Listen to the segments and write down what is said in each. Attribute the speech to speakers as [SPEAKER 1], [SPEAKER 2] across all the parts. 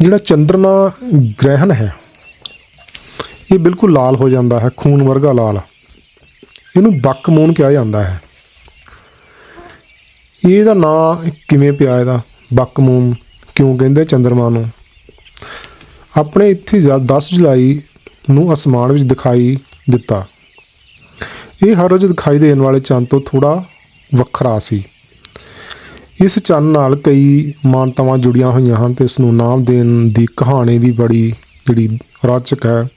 [SPEAKER 1] ਜਿਹੜਾ ਚੰ드ਰਮਾ ਗ੍ਰਹਿਣ ਹੈ, ਇਹ ਬਿਲਕੁਲ ਲਾਲ ਹੋ ਜਾਂਦਾ ਹੈ, ਖੂਨ ਵਰਗਾ ਲਾਲ। ਇਹਨੂੰ ਬੱਕ ਮੂਨ ਕਿਹਾ ਜਾਂਦਾ ਹੈ। ਇਹਦਾ ਨਾਂ ਕਿਵੇਂ ਪਿਆ ਇਹਦਾ? ਬੱਕ ਮੂਨ ਕਿਉਂ ਕਹਿੰਦੇ ਚੰਦਰਮਾ ਨੂੰ? ਆਪਣੇ ਇੱਥੇ ਜਦ 10 ਜੁਲਾਈ ਨੂੰ ਅਸਮਾਨ ਵਿੱਚ ਦਿਖਾਈ ਦਿੱਤਾ। ਇਹ ਹਰ ਰੋਜ਼ ਦਿਖਾਈ ਦੇਣ ਵਾਲੇ ਚੰਦ ਤੋਂ ਥੋੜਾ ਵੱਖਰਾ ਸੀ। ਇਸ ਚੰਨ ਨਾਲ ਕਈ ਮਾਨਤਾਵਾਂ ਜੁੜੀਆਂ ਹੋਈਆਂ ਹਨ ਤੇ ਇਸ ਨੂੰ ਨਾਮ ਦੇਣ ਦੀ ਕਹਾਣੀ ਵੀ ਬੜੀ ਜਿਹੜੀ ਰੌਚਕ ਹੈ।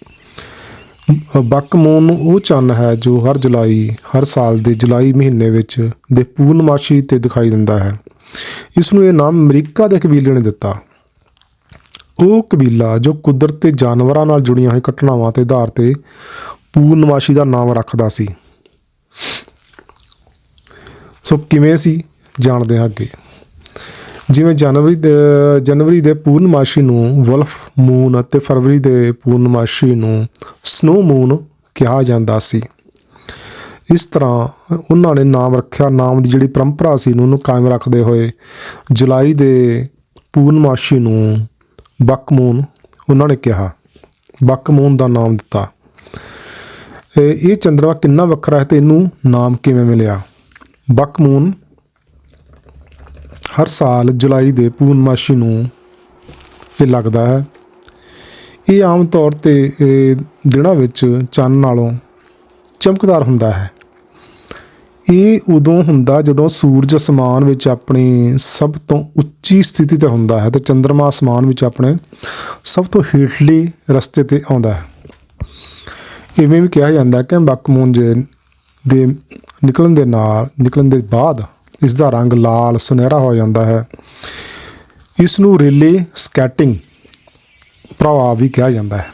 [SPEAKER 1] ਬੱਕਮੂਨ ਉਹ ਚੰਨ ਹੈ ਜੋ ਹਰ ਜੁਲਾਈ, ਹਰ ਸਾਲ ਦੇ ਜੁਲਾਈ ਮਹੀਨੇ ਵਿੱਚ ਦੇ ਪੂਰਨਮਾਸ਼ੀ ਤੇ ਦਿਖਾਈ ਦਿੰਦਾ ਹੈ। ਇਸ ਨੂੰ ਇਹ ਨਾਮ ਅਮਰੀਕਾ ਦੇ ਕਬੀਲੇ ਨੇ ਦਿੱਤਾ। ਉਹ ਕਬੀਲਾ ਜੋ ਕੁਦਰਤ ਤੇ ਜਾਨਵਰਾਂ ਨਾਲ ਜੁੜੀਆਂ ਹੋਈਆਂ ਘਟਨਾਵਾਂ ਤੇ ਆਧਾਰ ਤੇ ਪੂਰਨਮਾਸ਼ੀ ਦਾ ਨਾਮ ਰੱਖਦਾ ਸੀ। ਸੋ ਕਿਵੇਂ ਸੀ? ਜਾਣਦੇ ਹਾਂ ਅੱਗੇ। ਜਿਵੇਂ ਜਨਵਰੀ ਦੇ ਜਨਵਰੀ ਦੇ ਪੂਰਨਮਾਸ਼ੀ ਨੂੰ ਵਲਫ ਮੂਨ ਅਤੇ ਫਰਵਰੀ ਦੇ ਪੂਰਨਮਾਸ਼ੀ ਨੂੰ ਸਨੋ ਮੂਨ ਕਿਹਾ ਜਾਂਦਾ ਸੀ। ਇਸ ਤਰ੍ਹਾਂ ਉਹਨਾਂ ਨੇ ਨਾਮ ਰੱਖਿਆ, ਨਾਮ ਦੀ ਜਿਹੜੀ ਪਰੰਪਰਾ ਸੀ ਉਹਨੂੰ ਕਾਇਮ ਰੱਖਦੇ ਹੋਏ ਜੁਲਾਈ ਦੇ ਪੂਰਨਮਾਸ਼ੀ ਨੂੰ ਬਕਮੂਨ ਉਹਨਾਂ ਨੇ ਕਿਹਾ। ਬਕਮੂਨ ਦਾ ਨਾਮ ਦਿੱਤਾ। ਇਹ ਇਹ ਚੰਦਰਮਾ ਕਿੰਨਾ ਵੱਖਰਾ ਹੈ ਤੇ ਇਹਨੂੰ ਨਾਮ ਕਿਵੇਂ ਮਿਲਿਆ? ਬਕਮੂਨ ਹਰ ਸਾਲ ਜੁਲਾਈ ਦੇ ਪੂਰਨਮਾਸ਼ੀ ਨੂੰ ਇਹ ਲੱਗਦਾ ਹੈ। ਇਹ ਆਮ ਤੌਰ ਤੇ, ਇਹ ਦਿਨਾਂ ਵਿੱਚ ਚੰਨ ਨਾਲੋਂ ਚਮਕਦਾਰ ਹੁੰਦਾ ਹੈ। ਇਹ ਉਦੋਂ ਹੁੰਦਾ ਜਦੋਂ ਸੂਰਜ ਅਸਮਾਨ ਵਿੱਚ ਆਪਣੀ ਸਭ ਤੋਂ ਉੱਚੀ ਸਥਿਤੀ ਤੇ ਹੁੰਦਾ ਹੈ ਤੇ ਚੰ드ਰਮਾ ਅਸਮਾਨ ਵਿੱਚ ਆਪਣੇ ਸਭ ਤੋਂ ਹੇਠਲੇ ਰਸਤੇ ਤੇ ਆਉਂਦਾ ਹੈ। ਇਵੇਂ ਵੀ ਕਿਹਾ ਜਾਂਦਾ ਹੈ ਕਿ ਬਕਮੂਨ ਜੇ ਦੇ ਨਿਕਲਣ ਦੇ ਨਾਲ, ਨਿਕਲਣ ਦੇ ਬਾਅਦ ਇਸ ਦਾ ਰੰਗ ਲਾਲ ਸੁਨਹਿਰਾ ਹੋ ਜਾਂਦਾ ਹੈ। ਇਸ ਨੂੰ ਰੇਲੇ ਸਕੈਟਿੰਗ ਪ੍ਰਭਾਵ ਵੀ ਕਿਹਾ ਜਾਂਦਾ ਹੈ।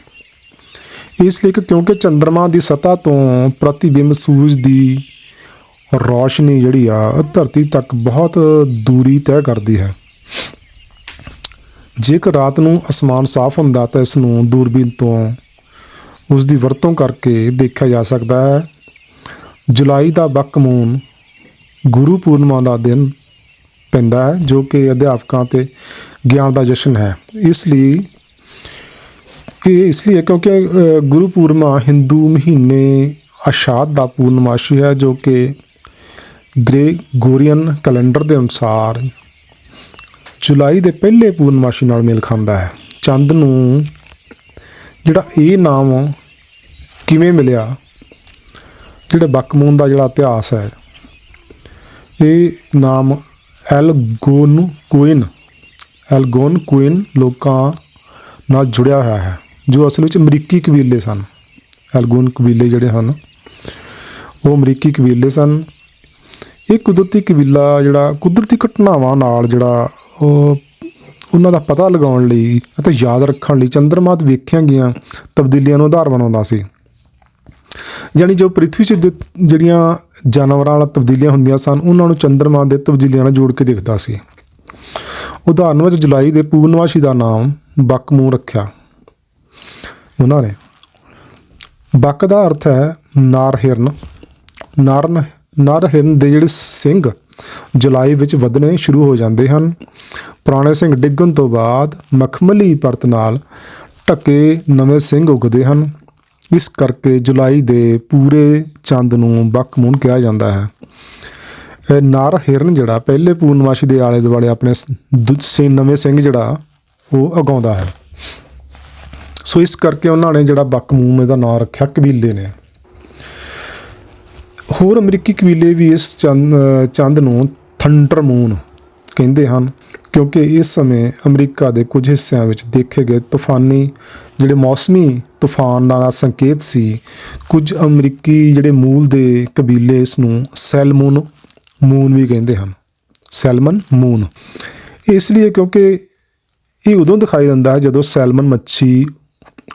[SPEAKER 1] ਇਸ ਲਈ ਕਿ ਕਿਉਂਕਿ ਚੰ드ਰਮਾ ਦੀ ਸਤਹ ਤੋਂ ਪ੍ਰਤੀਬਿੰਬ ਸੂਰਜ ਦੀ ਰੋਸ਼ਨੀ ਜਿਹੜੀ ਆ ਧਰਤੀ ਤੱਕ ਬਹੁਤ ਦੂਰੀ ਤੈਅ ਕਰਦੀ ਹੈ। ਜੇਕਰ ਰਾਤ ਨੂੰ ਅਸਮਾਨ ਸਾਫ਼ ਹੁੰਦਾ, ਤਾਂ ਇਸ ਨੂੰ ਦੂਰਬੀਨ ਤੋਂ ਉਸ ਦੀ ਵਰਤੋਂ ਕਰਕੇ ਦੇਖਿਆ ਜਾ ਸਕਦਾ ਹੈ। ਜੁਲਾਈ ਦਾ ਬਕਮੂਨ ਗੁਰੂ ਪੂਰਨਿਮਾ ਦਾ ਦਿਨ ਪੈਂਦਾ ਹੈ, ਜੋ ਕਿ ਅਧਿਆਪਕਾਂ ਤੇ ਗਿਆਨ ਦਾ ਜਸ਼ਨ ਹੈ। ਇਸ ਲਈ, ਇਹ ਇਸ ਲਈ ਹੈ ਕਿਉਂਕਿ ਗੁਰੂ ਪੂਰਨਿਮਾ ਹਿੰਦੂ ਮਹੀਨੇ ਅਸ਼ਾਦ ਦਾ ਪੂਰਨਮਾਸ਼ੀ ਹੈ, ਜੋ ਕਿ ਗ੍ਰੇਗੋਰੀਅਨ ਕੈਲੰਡਰ ਦੇ ਅਨੁਸਾਰ ਜੁਲਾਈ ਦੇ ਪਹਿਲੇ ਪੂਰਨਮਾਸ਼ੀ ਨਾਲ ਮੇਲ ਖਾਂਦਾ ਹੈ। ਚੰਦ ਨੂੰ ਜਿਹੜਾ ਇਹ ਨਾਮ ਕਿਵੇਂ ਮਿਲਿਆ, ਜਿਹੜਾ ਬਕਮੂਨ ਦਾ ਜਿਹੜਾ ਇਤਿਹਾਸ ਹੈ ਇਹ ਨਾਮ ਐਲਗੋਨ ਕੁਇਨ। ਐਲਗੋਨ ਕੁਇਨ ਲੋਕਾਂ ਨਾਲ ਜੁੜਿਆ ਹੋਇਆ ਹੈ, ਜੋ ਅਸਲ ਵਿੱਚ ਅਮਰੀਕੀ ਕਬੀਲੇ ਸਨ। ਐਲਗੋਨ ਕਬੀਲੇ ਜਿਹੜੇ ਹਨ, ਉਹ ਅਮਰੀਕੀ ਕਬੀਲੇ ਸਨ। ਇਹ ਕੁਦਰਤੀ ਕਬੀਲਾ ਜਿਹੜਾ, ਕੁਦਰਤੀ ਘਟਨਾਵਾਂ ਨਾਲ ਜਿਹੜਾ, ਉਹ ਉਹਨਾਂ ਦਾ ਪਤਾ ਲਗਾਉਣ ਲਈ ਅਤੇ ਯਾਦ ਰੱਖਣ ਲਈ ਚੰ드ਰਮਾ ਤੇ ਵੇਖੀਆਂ ਗਈਆਂ ਤਬਦੀਲੀਆਂ ਨੂੰ ਆਧਾਰ ਬਣਾਉਂਦਾ ਸੀ। ਯਾਨੀ ਜੋ ਪ੍ਰਿਥਵੀ 'ਚ ਜਿਹੜੀਆਂ ਜਾਨਵਰਾਂ ਵਾਲਾ ਤਬਦੀਲੀਆਂ ਹੁੰਦੀਆਂ ਸਨ, ਉਹਨਾਂ ਨੂੰ ਚੰਦਰਮਾ ਦੇ ਤਬਦੀਲੀਆਂ ਨਾਲ ਜੋੜ ਕੇ ਦੇਖਦਾ ਸੀ। ਉਦਾਹਰਨ ਵਿੱਚ ਜੁਲਾਈ ਦੇ ਪੂਰਨਵਾਸ਼ੀ ਦਾ ਨਾਮ ਬੱਕ ਬਕਮੂ ਰੱਖਿਆ। ਉਹਨਾਂ ਨੇ ਬੱਕ ਦਾ ਅਰਥ ਹੈ ਨਾਰ ਹਿਰਨ ਨਾਰਨ ਨਰ ਹਿਰਨ ਦੇ ਜਿਹੜੇ ਸਿੰਘ ਜੁਲਾਈ ਵਿੱਚ ਵਧਣੇ ਸ਼ੁਰੂ ਹੋ ਜਾਂਦੇ ਹਨ। ਪੁਰਾਣੇ ਸਿੰਘ ਡਿੱਗਣ ਤੋਂ ਬਾਅਦ ਮਖਮਲੀ ਪਰਤ ਨਾਲ ਢਕੇ ਨਵੇਂ ਸਿੰਘ ਉਗਦੇ ਹਨ। ਇਸ ਕਰਕੇ ਜੁਲਾਈ ਦੇ ਪੂਰੇ ਚੰਦ ਨੂੰ ਬਕਮੂਨ ਕਿਹਾ ਜਾਂਦਾ ਹੈ। ਨਾਰ ਹਿਰਨ ਜਿਹੜਾ ਪਹਿਲੇ ਪੂਰਨਮਾਸ਼ੀ ਦੇ ਆਲੇ ਦੁਆਲੇ ਆਪਣੇ ਸ- ਨਵੇਂ ਸਿੰਘ ਜਿਹੜਾ, ਉਹ ਅਗਾਉਂਦਾ ਹੈ। ਸੋ ਇਸ ਕਰਕੇ ਉਹਨਾਂ ਨੇ ਜਿਹੜਾ ਬਕਮੂਨ ਇਹਦਾ ਨਾਮ ਰੱਖਿਆ ਕਬੀਲੇ ਨੇ। ਹੋਰ ਅਮਰੀਕੀ ਕਬੀਲੇ ਵੀ ਇਸ ਚੰਦ ਚੰਦ ਨੂੰ ਥੰਡਰ ਮੂਨ ਕਹਿੰਦੇ ਹਨ, ਕਿਉਂਕਿ ਇਸ ਸਮੇਂ ਅਮਰੀਕਾ ਦੇ ਕੁਝ ਹਿੱਸਿਆਂ ਵਿੱਚ ਦੇਖੇ ਗਏ ਤੂਫਾਨੀ ਜਿਹੜੇ ਮੌਸਮੀ ਤੂਫਾਨ ਦਾ ਸੰਕੇਤ ਸੀ, ਕੁਝ ਅਮਰੀਕੀ ਜਿਹੜੇ ਮੂਲ ਦੇ ਕਬੀਲੇ ਇਸ ਨੂੰ ਸੈਲਮਨ ਮੂਨ ਵੀ ਕਹਿੰਦੇ ਹਨ। Salmon moon. ਇਸ ਲਈ ਕਿਉਂਕਿ ਇਹ ਉਦੋਂ ਦਿਖਾਈ ਦਿੰਦਾ ਹੈ ਜਦੋਂ ਸੈਲਮਨ ਮੱਛੀ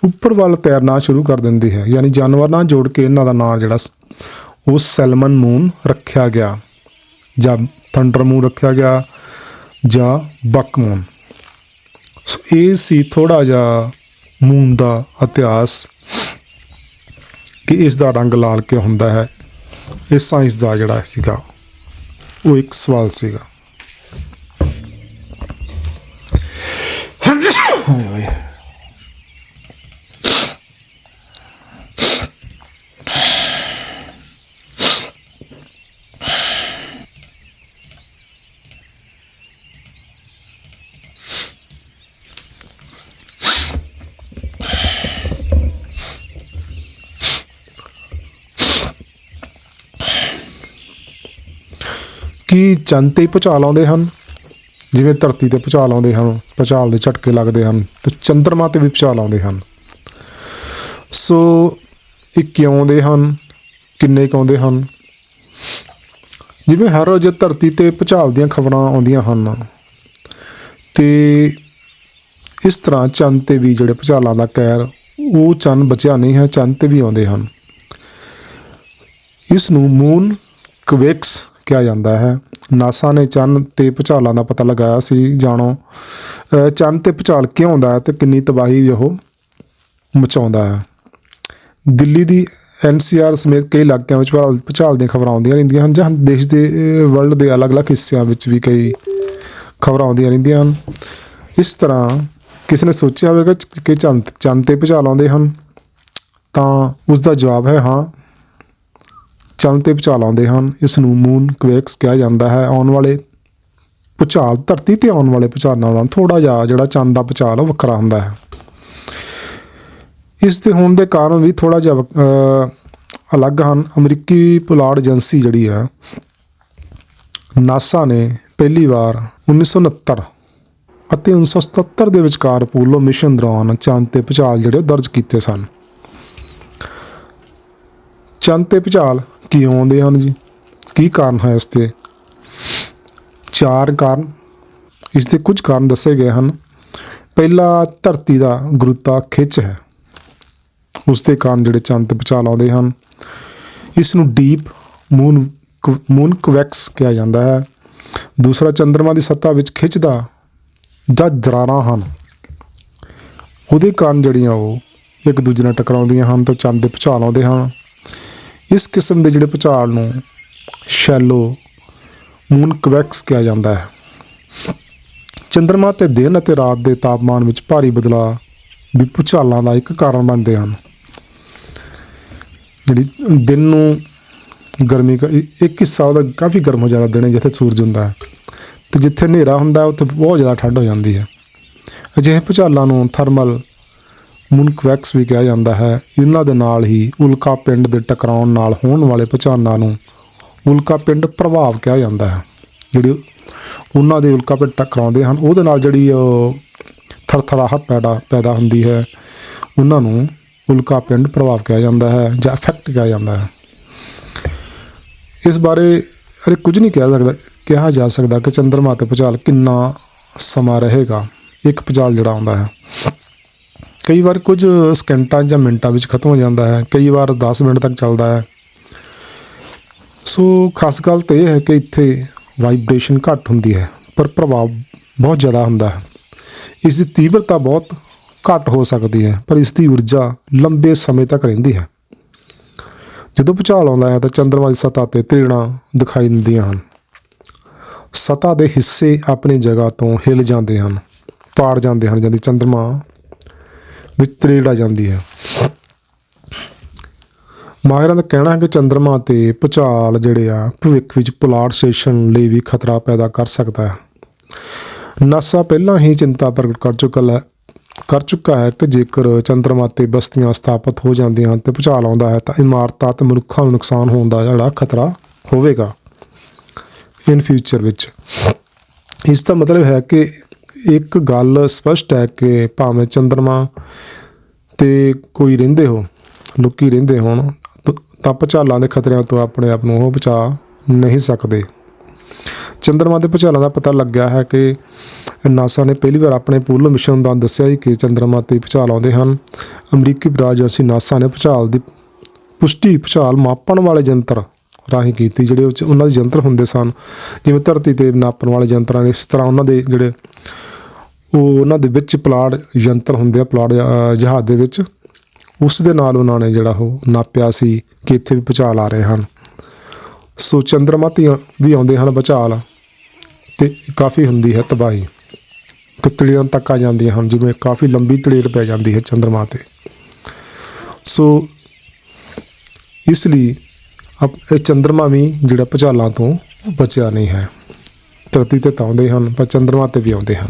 [SPEAKER 1] ਉੱਪਰ ਵੱਲ ਤੈਰਨਾ ਸ਼ੁਰੂ ਕਰ ਦਿੰਦੀ ਹੈ, ਯਾਨੀ ਜਾਨਵਰ ਨਾਲ ਜੋੜ ਕੇ ਇਹਨਾਂ ਦਾ ਨਾਮ ਜਿਹੜਾ ਸ- ਉਹ ਸੈਲਮਨ ਮੂਨ ਰੱਖਿਆ ਗਿਆ, ਜਾਂ ਥੰਡਰ ਮੂਨ ਰੱਖਿਆ ਗਿਆ, ਜਾਂ ਬਕ ਮੂਨ। ਸੋ ਇਹ ਸੀ ਥੋੜਾ ਜਿਹਾ ਮੂਨ ਦਾ ਇਤਿਹਾਸ ਕਿ ਇਸ ਦਾ ਰੰਗ ਲਾਲ ਕਿਉਂ ਹੁੰਦਾ ਹੈ? ਇਹ ਸਾਇੰਸ ਦਾ ਜਿਹੜਾ ਸੀਗਾ, ਉਹ ਇੱਕ ਸਵਾਲ ਸੀਗਾ। ਕੀ ਚੰਦ ਤੇ ਭੁਚਾਲ ਆਉਂਦੇ ਹਨ। ਜਿਵੇਂ ਧਰਤੀ ਤੇ ਭੁਚਾਲ ਆਉਂਦੇ ਹਨ ਭੁਚਾਲ ਦੇ ਝਟਕੇ ਲੱਗਦੇ ਹਨ ਤੇ ਚੰ드ਰਮਾ ਤੇ ਵੀ ਭੁਚਾਲ ਆਉਂਦੇ ਹਨ। ਸੋ ਇਹ ਕਿਉਂ ਆਉਂਦੇ ਹਨ? ਕਿੰਨੇ ਕੁ ਆਉਂਦੇ ਹਨ? ਜਿਵੇਂ ਹਰ ਰੋਜ਼ ਧਰਤੀ ਤੇ ਭੁਚਾਲ ਦੀਆਂ ਖਬਰਾਂ ਆਉਂਦੀਆਂ ਹਨ ਤੇ ਇਸ ਤਰ੍ਹਾਂ ਚੰਦ ਤੇ ਵੀ ਜਿਹੜੇ ਭੁਚਾਲਾਂ ਦਾ ਕਹਿਰ, ਉਹ ਚੰਨ ਬਚਿਆ ਨਹੀਂ ਹੈ, ਚੰਦ ਤੇ ਵੀ ਆਉਂਦੇ ਹਨ। ਇਸ ਨੂੰ ਮੂਨ ਕਵੇਕਸ ਕਿਹਾ ਜਾਂਦਾ ਹੈ। ਨਾਸਾ ਨੇ ਚੰਨ ਤੇ ਭੁਚਾਲਾਂ ਦਾ ਪਤਾ ਲਗਾਇਆ ਸੀ, ਜਾਣੋ। ਚੰਨ ਤੇ ਭੁਚਾਲ ਕਿਉਂ ਆਉਂਦਾ ਹੈ ਤੇ ਕਿੰਨੀ ਤਬਾਹੀ ਉਹ ਮਚਾਉਂਦਾ ਹੈ। ਦਿੱਲੀ ਦੀ ਐਨਸੀਆਰ ਸਮੇਤ ਕਈ ਇਲਾਕਿਆਂ ਵਿੱਚ ਭੁਚਾਲ ਭੁਚਾਲ ਦੀਆਂ ਖਬਰਾਂ ਆਉਂਦੀਆਂ ਰਹਿੰਦੀਆਂ ਹਨ, ਜਾਂ ਦੇਸ਼ ਦੇ ਵਰਲਡ ਦੇ ਅਲੱਗ-ਅਲੱਗ ਹਿੱਸਿਆਂ ਵਿੱਚ ਵੀ ਕਈ ਖਬਰਾਂ ਆਉਂਦੀਆਂ ਰਹਿੰਦੀਆਂ ਹਨ। ਇਸ ਤਰ੍ਹਾਂ ਕਿਸੇ ਨੇ ਸੋਚਿਆ ਹੋਵੇਗਾ ਕਿ ਚੰਦ ਚੰਨ ਤੇ ਭੁਚਾਲ ਆਉਂਦੇ ਹਨ, ਤਾਂ ਉਸ ਦਾ ਜਵਾਬ ਹੈ ਹਾਂ। ਚੰਨ ਤੇ ਭੁਚਾਲ ਆਉਂਦੇ ਹਨ। ਇਸ ਨੂੰ ਮੂਨ ਕਵੇਕਸ ਕਿਹਾ ਜਾਂਦਾ ਹੈ। ਆਉਣ ਵਾਲੇ ਭੁਚਾਲ, ਧਰਤੀ ਤੇ ਆਉਣ ਵਾਲੇ ਭੁਚਾਲਾਂ ਨਾਲੋਂ ਥੋੜਾ ਜਿਹਾ ਜਿਹੜਾ ਚੰਦ ਦਾ ਭੁਚਾਲ ਉਹ ਵੱਖਰਾ ਹੁੰਦਾ ਹੈ। ਇਸ ਦੇ ਹੋਣ ਦੇ ਕਾਰਨ ਵੀ ਥੋੜਾ ਜਿਹਾ ਵਕ- ਅਲੱਗ ਹਨ। ਅਮਰੀਕੀ ਪੁਲਾੜ ਏਜੰਸੀ ਜਿਹੜੀ ਹੈ, ਨਾਸਾ ਨੇ ਪਹਿਲੀ ਵਾਰ 1969 ਅਤੇ 1977 ਦੇ ਵਿਚਕਾਰ ਅਪੋਲੋ ਮਿਸ਼ਨ ਦੌਰਾਨ ਚੰਦ ਤੇ ਭੁਚਾਲ ਜਿਹੜੇ ਦਰਜ ਕੀਤੇ ਸਨ। ਚੰਦ ਤੇ ਭੁਚਾਲ ਕਿਉਂ ਆਉਂਦੇ ਹਨ ਜੀ? ਕੀ ਕਾਰਨ ਹੈ ਇਸ ਤੇ? ਚਾਰ ਕਾਰਨ। ਇਸ ਦੇ ਕੁਝ ਕਾਰਨ ਦੱਸੇ ਗਏ ਹਨ। ਪਹਿਲਾ, ਧਰਤੀ ਦਾ ਗੁਰੂਤਾ ਖਿੱਚ ਹੈ। ਉਸ ਦੇ ਕਾਰਨ ਜਿਹੜੇ ਚੰਦ ਤੇ ਭੁਚਾਲ ਆਉਂਦੇ ਹਨ। ਇਸ ਨੂੰ ਡੀਪ ਮੂਨ ਮੂਨ ਕਵੈਕਸ ਕਿਹਾ ਜਾਂਦਾ ਹੈ। ਦੂਸਰਾ ਚੰ드ਰਮਾ ਦੀ ਸੱਤਾ ਵਿੱਚ ਖਿੱਚ ਦਾ ਜਾਂ ਦਰਾਰਾਂ ਹਨ। ਉਹਦੇ ਕਾਰਨ ਜਿਹੜੀਆਂ ਉਹ ਇੱਕ ਦੂਜੇ ਨਾਲ ਟਕਰਾਉਂਦੀਆਂ ਹਨ ਤਾਂ ਚੰਦ ਦੇ ਭੁਚਾਲ ਆਉਂਦੇ ਹਨ। ਇਸ ਕਿਸਮ ਦੇ ਜਿਹੜੇ ਭੁਚਾਲ ਨੂੰ ਸ਼ੈਲੋ ਮੂਨ ਕਵੈਕਸ ਕਿਹਾ ਜਾਂਦਾ ਹੈ। ਚੰ드ਰਮਾ ਤੇ ਦਿਨ ਅਤੇ ਰਾਤ ਦੇ ਤਾਪਮਾਨ ਵਿੱਚ ਭਾਰੀ ਬਦਲਾਅ ਵੀ ਭੁਚਾਲਾਂ ਦਾ ਇੱਕ ਕਾਰਨ ਬਣਦੇ ਹਨ। ਜਿਹੜੀ ਦਿਨ ਨੂੰ ਗਰਮੀ ਕ- ਇੱਕ ਹਿੱਸਾ ਉਹਦਾ ਕਾਫੀ ਗਰਮ ਹੋ ਜਾਂਦਾ ਦਿਨ ਜਿੱਥੇ ਸੂਰਜ ਹੁੰਦਾ ਹੈ। ਤੇ ਜਿੱਥੇ ਹਨੇਰਾ ਹੁੰਦਾ ਉੱਥੇ ਬਹੁਤ ਜ਼ਿਆਦਾ ਠੰਡ ਹੋ ਜਾਂਦੀ ਹੈ। ਅਜਿਹੇ ਭੁਚਾਲਾਂ ਨੂੰ ਥਰਮਲ ਮੁਨਕਵੈਕਸ ਵੀ ਕਿਹਾ ਜਾਂਦਾ ਹੈ। ਇਹਨਾਂ ਦੇ ਨਾਲ ਹੀ ਉਲਕਾ ਪਿੰਡ ਦੇ ਟਕਰਾਉਣ ਨਾਲ ਹੋਣ ਵਾਲੇ ਭੁਚਾਲਾਂ ਨੂੰ ਉਲਕਾ ਪਿੰਡ ਪ੍ਰਭਾਵ ਕਿਹਾ ਜਾਂਦਾ ਹੈ। ਜਿਹੜੀ ਉਹਨਾਂ ਦੇ ਉਲਕਾ ਪਿੰਡ ਟਕਰਾਉਂਦੇ ਹਨ, ਉਹਦੇ ਨਾਲ ਜਿਹੜੀ ਉਹ ਥਰਥਰਾਹਟ ਪੈਦਾ ਪੈਦਾ ਹੁੰਦੀ ਹੈ। ਉਹਨਾਂ ਨੂੰ ਉਲਕਾ ਪਿੰਡ ਪ੍ਰਭਾਵ ਕਿਹਾ ਜਾਂਦਾ ਹੈ ਜਾਂ ਇਫੈਕਟ ਕਿਹਾ ਜਾਂਦਾ ਹੈ। ਇਸ ਬਾਰੇ ਅਰੇ ਕੁਝ ਨਹੀਂ ਕਿਹਾ ਸਕਦਾ, ਕਿਹਾ ਜਾ ਸਕਦਾ ਕਿ ਚੰਦਰਮਾ ਤੇ ਭੁਚਾਲ ਕਿੰਨਾ ਸਮਾਂ ਰਹੇਗਾ। ਇੱਕ ਭੁਚਾਲ ਜਿਹੜਾ ਆਉਂਦਾ ਹੈ। ਕਈ ਵਾਰ ਕੁਝ ਸਕਿੰਟਾਂ ਜਾਂ ਮਿੰਟਾਂ ਵਿੱਚ ਖਤਮ ਹੋ ਜਾਂਦਾ ਹੈ, ਕਈ ਵਾਰ 10 ਮਿੰਟ ਤੱਕ ਚੱਲਦਾ ਹੈ। ਸੋ ਖਾਸ ਗੱਲ ਤਾਂ ਇਹ ਹੈ ਕਿ ਇੱਥੇ ਵਾਈਬ੍ਰੇਸ਼ਨ ਘੱਟ ਹੁੰਦੀ ਹੈ, ਪਰ ਪ੍ਰਭਾਵ ਬਹੁਤ ਜ਼ਿਆਦਾ ਹੁੰਦਾ ਹੈ। ਇਸ ਦੀ ਤੀਬਰਤਾ ਬਹੁਤ ਘੱਟ ਹੋ ਸਕਦੀ ਹੈ, ਪਰ ਇਸ ਦੀ ਊਰਜਾ ਲੰਬੇ ਸਮੇਂ ਤੱਕ ਰਹਿੰਦੀ ਹੈ। ਜਦੋਂ ਭੂਚਾਲ ਆਉਂਦਾ ਹੈ ਤਾਂ ਚੰਦਰਮਾ ਦੀ ਸਤ੍ਹਾ ਤੇ ਤ੍ਰਿੜਾਂ ਦਿਖਾਈ ਦਿੰਦੀਆਂ ਹਨ। ਸਤ੍ਹਾ ਦੇ ਹਿੱਸੇ ਆਪਣੀ ਜਗ੍ਹਾ ਤੋਂ ਹਿੱਲ ਜਾਂਦੇ ਹਨ, ਪਾੜ ਜਾਂਦੇ ਹਨ ਜਾਂਦੀ ਚੰ드ਰਮਾ ਵਿੱਚ ਤ੍ਰਿੜ ਆ ਜਾਂਦੀ ਹੈ। ਮਾਹਿਰਾਂ ਦਾ ਕਹਿਣਾ ਹੈ ਕਿ ਚੰ드ਰਮਾ ਤੇ ਭੂਚਾਲ ਜਿਹੜੇ ਆ, ਭਵਿੱਖ ਵਿੱਚ ਪੁਲਾੜ ਸਟੇਸ਼ਨ ਲਈ ਵੀ ਖਤਰਾ ਪੈਦਾ ਕਰ ਸਕਦਾ ਹੈ। ਨਾਸਾ ਪਹਿਲਾਂ ਹੀ ਚਿੰਤਾ ਪ੍ਰਗਟ ਕਰ ਚੁੱਕਾ ਹੈ ਕਰ ਚੁੱਕਾ ਹੈ ਕਿ ਜੇਕਰ ਚੰਦਰਮਾ ਤੇ ਬਸਤੀਆਂ ਸਥਾਪਿਤ ਹੋ ਜਾਂਦੀਆਂ ਹਨ ਤੇ ਭੂਚਾਲ ਆਉਂਦਾ ਹੈ ਤਾਂ ਇਮਾਰਤਾਂ ਤੇ ਮਨੁੱਖਾਂ ਨੂੰ ਨੁਕਸਾਨ ਹੋਣ ਦਾ ਜਿਹੜਾ ਖਤਰਾ ਹੋਵੇਗਾ। ਇਨ ਫਿਊਚਰ ਵਿੱਚ ਇਸ ਦਾ ਮਤਲਬ ਹੈ ਕਿ ਇੱਕ ਗੱਲ ਸਪਸ਼ਟ ਹੈ ਕਿ ਭਾਵੇਂ ਚੰਦਰਮਾ ਤੇ ਕੋਈ ਰਹਿੰਦੇ ਹੋ, ਲੁਕੀ ਰਹਿੰਦੇ ਹੋਣ, ਤਾਂ ਝਾਲਾਂ ਦੇ ਖਤਰਿਆਂ ਤੋਂ ਆਪਣੇ ਆਪ ਨੂੰ ਉਹ ਬਚਾ ਨਹੀਂ ਸਕਦੇ। ਚੰਦਰਮਾ ਦੇ ਭੁਚਾਲਾਂ ਦਾ ਪਤਾ ਲੱਗਿਆ ਹੈ ਕਿ ਨਾਸਾ ਨੇ ਪਹਿਲੀ ਵਾਰ ਆਪਣੇ ਪੂਲ ਮਿਸ਼ਨ ਦਾ ਦੱਸਿਆ ਹੈ ਕਿ ਚੰਦਰਮਾ ਤੇ ਭੁਚਾਲ ਆਉਂਦੇ ਹਨ। ਅਮਰੀਕੀ ਬਰਾਜ ਏਜੰਸੀ ਨਾਸਾ ਨੇ ਭੁਚਾਲ ਦੀ ਪੁਸ਼ਟੀ, ਭੁਚਾਲ ਮਾਪਣ ਵਾਲੇ ਯੰਤਰ ਰਾਹੀਂ ਕੀਤੀ, ਜਿਹੜੇ ਉਹਨਾਂ ਦੇ ਯੰਤਰ ਹੁੰਦੇ ਸਨ। ਜਿਵੇਂ ਧਰਤੀ ਤੇ ਨਾਪਣ ਵਾਲੇ ਯੰਤਰਾਂ ਨੇ, ਇਸ ਤਰ੍ਹਾਂ ਉਹਨਾਂ ਦੇ ਜਿਹੜੇ ਉਹ ਉਹਨਾਂ ਦੇ ਵਿੱਚ ਪਲਾੜ ਯੰਤਰ ਹੁੰਦੇ ਆ, ਪਲਾੜ ਜਹਾਜ਼ ਦੇ ਵਿੱਚ। ਉਸ ਦੇ ਨਾਲ ਉਹਨਾਂ ਨੇ ਜਿਹੜਾ ਉਹ ਨਾਪਿਆ ਸੀ ਕਿ ਇੱਥੇ ਵੀ ਭੁਚਾਲ ਆ ਰਹੇ ਹਨ। ਸੋ ਚੰਦਰਮਾ ਤੇ ਵੀ ਆਉਂਦੇ ਹਨ ਭੁਚਾਲ, ਤੇ ਕਾਫੀ ਹੁੰਦੀ ਹੈ ਤਬਾਹੀ। ਕਿਤਲੀਆਂ ਤੱਕ ਆ ਜਾਂਦੀਆਂ ਹਨ, ਜਿਵੇਂ ਕਾਫੀ ਲੰਬੀ ਤੜੇਲ ਪੈ ਜਾਂਦੀ ਹੈ ਚੰਦਰਮਾ ਤੇ। ਸੋ ਇਸ ਲਈ ਇਹ ਚੰਦਰਮਾ ਵੀ ਜਿਹੜਾ ਭੁਚਾਲਾਂ ਤੋਂ ਬਚਿਆ ਨਹੀਂ ਹੈ। ਧਰਤੀ ਤੇ ਤਾਂ ਆਉਂਦੇ ਹਨ, ਪਰ ਚੰਦਰਮਾ ਤੇ ਵੀ ਆਉਂਦੇ ਹਨ।